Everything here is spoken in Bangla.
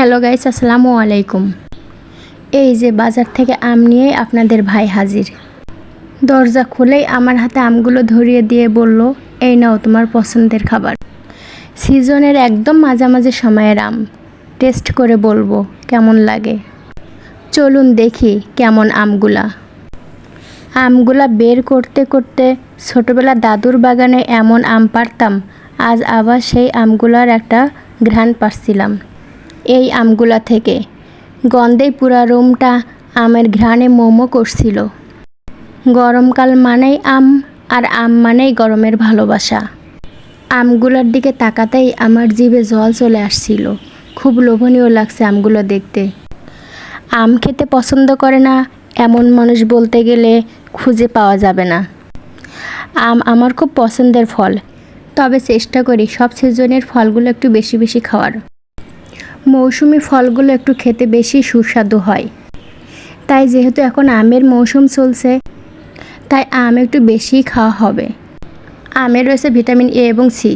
হ্যালো গাইস, আসসালামু আলাইকুম। এই যে বাজার থেকে আম নিয়ে আপনাদের ভাই হাজির। দরজা খুলেই আমার হাতে আমগুলো ধরিয়ে দিয়ে বলল, এই নাও তোমার পছন্দের খাবার। সিজনের একদম মাঝামাঝি সময়ের আম। টেস্ট করে বলব, কেমন লাগে? চলুন দেখি কেমন আমগুলা। আমগুলা বের করতে করতে ছোটবেলা দাদুর বাগানে এমন আম পারতাম, আজ আবার সেই আমগুলার একটা ঘ্রাণ পাচ্ছিলাম এই আমগুলা থেকে। গন্ধেই পুরা রুমটা আমের ঘ্রাণে মোমো করছিল। গরমকাল মানেই আম, আর আম মানেই গরমের ভালোবাসা। আমগুলোর দিকে তাকাতেই আমার জিভে জল চলে আসছিল। খুব লোভনীয় লাগছে আমগুলো দেখতে। আম খেতে পছন্দ করে না, এমন মানুষ বলতে গেলে খুঁজে পাওয়া যাবে না। আম আমার খুব পছন্দের ফল। তবে চেষ্টা করি সব সিজনের ফলগুলো একটু বেশি বেশি খাওয়ার। মৌসুমি ফলগুলো একটু খেতে বেশি সুস্বাদু হয়। তাই যেহেতু এখন আমের মৌসুম চলছে, তাই আম একটু বেশি খাওয়া হবে। আমের রয়েছে ভিটামিন এ এবং সি